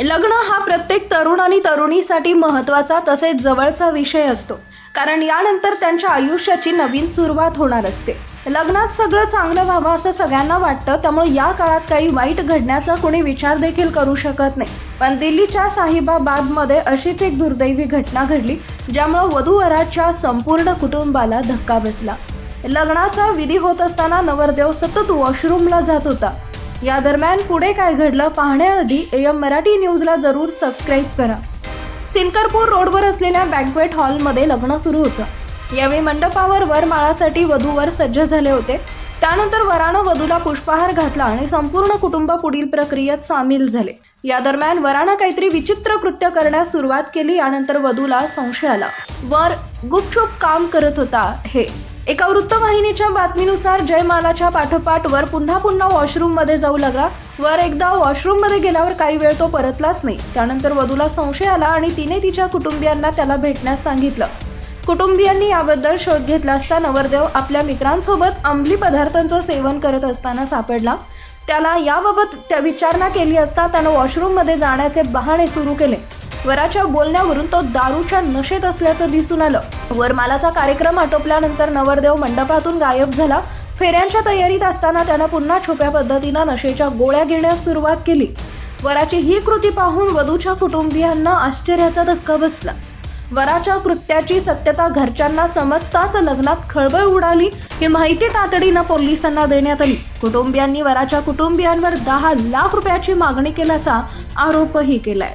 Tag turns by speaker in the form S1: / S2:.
S1: लग्न हा प्रत्येक तरुण आणि तरुणीसाठी महत्त्वाचा तसेच जवळचा विषय असतो. कारण यानंतर त्यांच्या आयुष्याची नवीन सुरुवात होणार असते. लग्नात सगळं चांगलं व्हावं असं सगळ्यांना वाटतं त्यामुळे या काळात काही वाईट घडण्याचा कोणी विचार देखील करू शकत नाही. पण दिल्लीच्या साहिबाबादमध्ये अशीच एक दुर्दैवी घटना घडली ज्यामुळे वधूवराच्या संपूर्ण कुटुंबाला धक्का बसला. लग्नाचा विधी होत असताना नवरदेव सतत वॉशरूमला जात होता. या दरम्यान पुढे काय घडलं पाहण्याआधी एम मराठी न्यूजला जरूर सबस्क्राईब करा. सिनकरपूर रोडवर असलेल्या बँकवेट हॉलमध्ये लग्न सुरू होतं. यावेळी मंडपावर वरमाळासाठी वधूवर सज्ज झाले होते. त्यानंतर वरानं वधूला पुष्पहार घातला आणि संपूर्ण कुटुंब पुढील प्रक्रियेत सामील झाले. या दरम्यान वरानं काहीतरी विचित्र कृत्य करण्यास सुरुवात केली यानंतर वधूला संशय आला. वर गुपचूप काम करत होता हे. एका वृत्तवाहिनीच्या बातमीनुसार जयमालाच्या पाठोपाठ वर पुन्हा पुन्हा वॉशरूममध्ये जाऊ लागला. वर एकदा वॉशरूममध्ये गेल्यावर काही वेळ तो परतलाच नाही. त्यानंतर वधूला संशय आला आणि तिने तिच्या कुटुंबियांना त्याला भेटण्यास सांगितलं. कुटुंबियांनी याबद्दल शोध घेतला असता नवरदेव आपल्या मित्रांसोबत अंमली पदार्थांचं सेवन करत असताना सापडला. त्याला याबाबत त्या विचारणा केली असता त्यानं वॉशरूममध्ये जाण्याचे बहाणे सुरू केले. वराच्या बोलण्यावरून तो दारूच्या नशेत असल्याचं दिसून आलं. वरमालाचा कार्यक्रम आटोपल्यानंतर नवरदेव मंडपातून गायब झाला. फेऱ्यांच्या तयारीत असताना त्यानं पुन्हा छुप्या पद्धतीनं नशेच्या गोळ्या घेण्यास सुरुवात केली. वराची ही कृती पाहून वधूच्या कुटुंबियांना आश्चर्याचा धक्का बसला. वराच्या कृत्याची सत्यता घरच्यांना समजताच लग्नात खळबळ उडाली ही माहिती तातडीनं पोलिसांना देण्यात आली. कुटुंबियांनी वराच्या कुटुंबियांवर दहा लाख रुपयाची मागणी केल्याचा आरोपही केलाय.